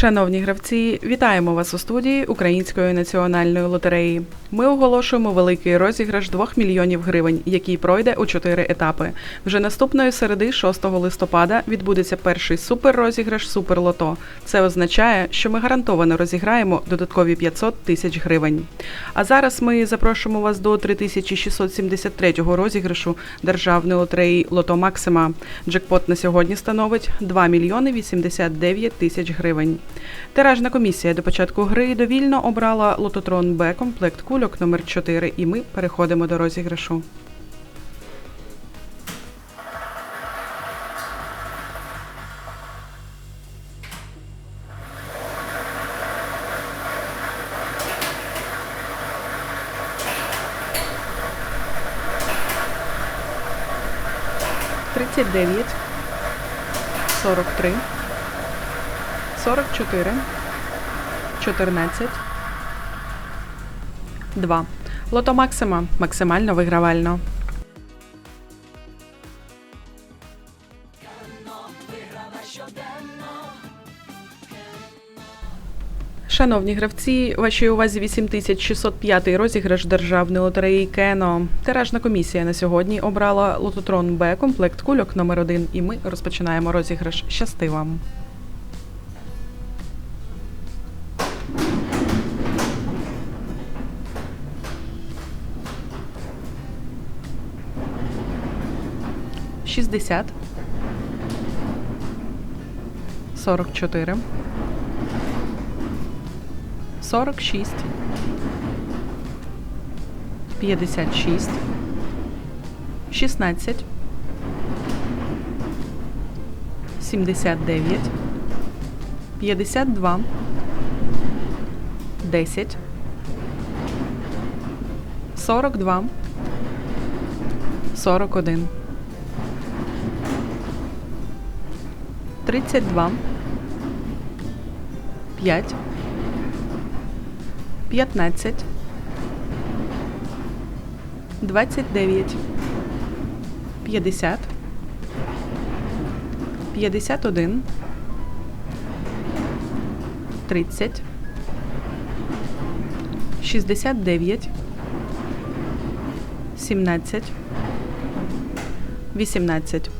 Шановні гравці, вітаємо вас у студії Української національної лотереї. Ми оголошуємо великий розіграш 2 мільйонів гривень, який пройде у чотири етапи. Вже наступної середи, 6 листопада, відбудеться перший суперрозіграш Суперлото. Це означає, що ми гарантовано розіграємо додаткові 500 тисяч гривень. А зараз ми запрошуємо вас до 3673 розіграшу державної лотереї Лото Максима. Джекпот на сьогодні становить 2 мільйони 89 тисяч гривень. Тиражна комісія до початку гри довільно обрала лототрон Б комплект кульок номер 4 і ми переходимо до розіграшу. Тридцять дев'ять, сорок три, сорок чотири, чотирнадцять, два. Лото Максима максимально вигравально. Шановні гравці, вашій увазі 8605 розіграш державної лотереї Кено. Тиражна комісія на сьогодні обрала лототрон Б комплект кульок номер 1 і ми розпочинаємо розіграш. Щасти вам! Шістдесят. Сорок чотири. 46, 56, 16, 79, 52, 10, 42, 41, 32, 5, 15, 29, 50, 51, 30, 69, 17, 18.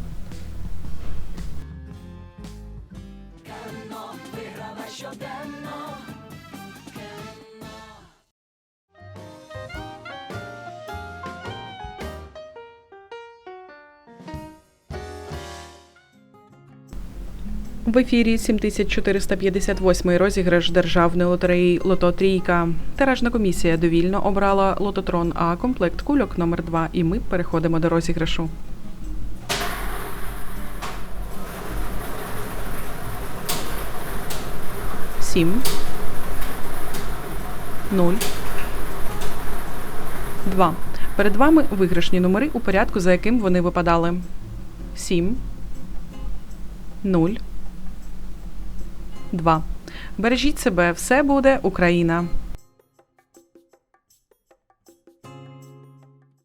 В ефірі 7458 розіграш державної лотереї Лото Трійка. Тиражна комісія довільно обрала лототрон А комплект кульок номер 2 і ми переходимо до розіграшу. Сім. Нуль. Два. Перед вами виграшні номери у порядку, за яким вони випадали. Сім. Нуль. 2. Бережіть себе, все буде Україна.